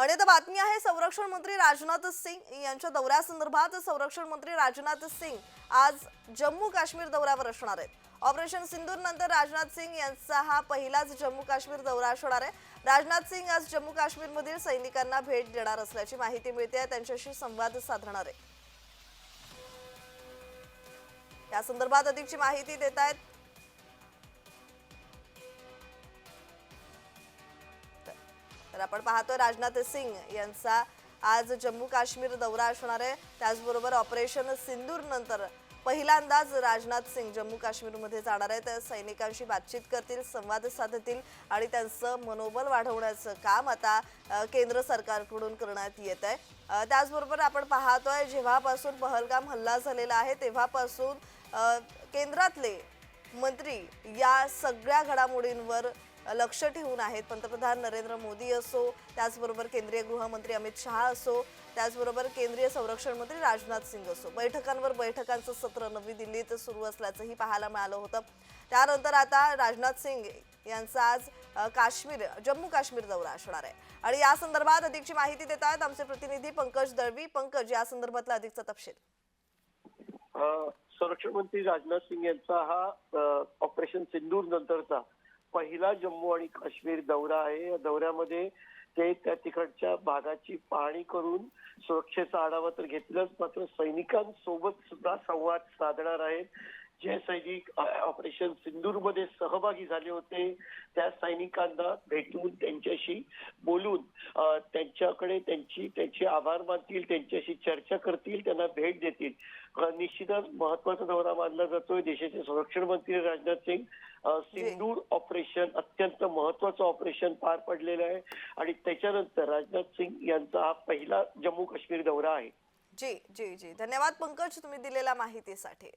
आणि आता बातमी आहे संरक्षण मंत्री राजनाथ सिंग यांच्या दौऱ्यासंदर्भात. संरक्षण मंत्री राजनाथ सिंग आज जम्मू काश्मीर दौऱ्यावर असणार आहेत. ऑपरेशन सिंदूर नंतर राजनाथ सिंग यांचा हा पहिलाच जम्मू काश्मीर दौरा असणार आहे. राजनाथ सिंग आज जम्मू काश्मीरमधील सैनिकांना भेट देणार असल्याची माहिती मिळते त्यांच्याशी संवाद साधणार आहे. या संदर्भात अधिकची माहिती देत आहेत तर आपण पाहतोय राजनाथ सिंग यांचा आज जम्मू काश्मीर दौरा असणार आहे. त्याचबरोबर ऑपरेशन सिंदूर नंतर पहिल्यांदाच राजनाथ सिंग जम्मू काश्मीरमध्ये जाणार आहेत. सैनिकांशी बातचीत करतील संवाद साधतील आणि त्यांचं मनोबल वाढवण्याचं काम आता केंद्र सरकारकडून करण्यात येत आहे. त्याचबरोबर आपण पाहतोय जेव्हापासून पहलगाम हल्ला झालेला आहे तेव्हापासून केंद्रातले मंत्री या सगळ्या घडामोडींवर लक्ष ठेवून आहेत. पंतप्रधान नरेंद्र मोदी असो त्याचबरोबर केंद्रीय गृहमंत्री अमित शहा असो त्याचबरोबर केंद्रीय संरक्षण मंत्री राजनाथ सिंग असो. बैठकांवर बैठकांचं सत्र नवी दिल्लीत सुरू असल्याचंही पाहायला मिळालं होतं. त्यानंतर आता राजनाथ सिंग यांचा आज काश्मीर जम्मू काश्मीर दौरा असणार आहे. आणि या संदर्भात अधिकची माहिती देत आहेत आमचे प्रतिनिधी पंकज दळवी. पंकज या संदर्भातला अधिकचा तपशील. संरक्षण मंत्री राजनाथ सिंग यांचा हा ऑपरेशन सिंदूर नंतरचा पहिला जम्मू आणि काश्मीर दौरा आहे. या दौऱ्यामध्ये ते त्या तिकडच्या भागाची पाहणी करून सुरक्षेचा आढावा तर घेतलाच मात्र सैनिकांसोबत सुद्धा संवाद साधणार आहेत. जे सैनिक ऑपरेशन सिंदूरमध्ये सहभागी झाले होते त्या सैनिकांना भेटून त्यांच्याशी बोलून त्यांच्याकडे त्यांची त्यांचे आभार मानतील त्यांच्याशी चर्चा करतील त्यांना भेट देतील. निश्चितच महत्त्वाचा दौरा मानला जातोय देशाचे संरक्षण मंत्री राजनाथ सिंग. अ, सिंदूर ऑपरेशन अत्यंत महत्वाचं ऑपरेशन पार पडलेलं आहे आणि त्याच्यानंतर राजनाथ सिंग यांचा हा पहिला जम्मू काश्मीर दौरा आहे. जी जी जी. धन्यवाद पंकज तुम्ही दिलेल्या माहितीसाठी.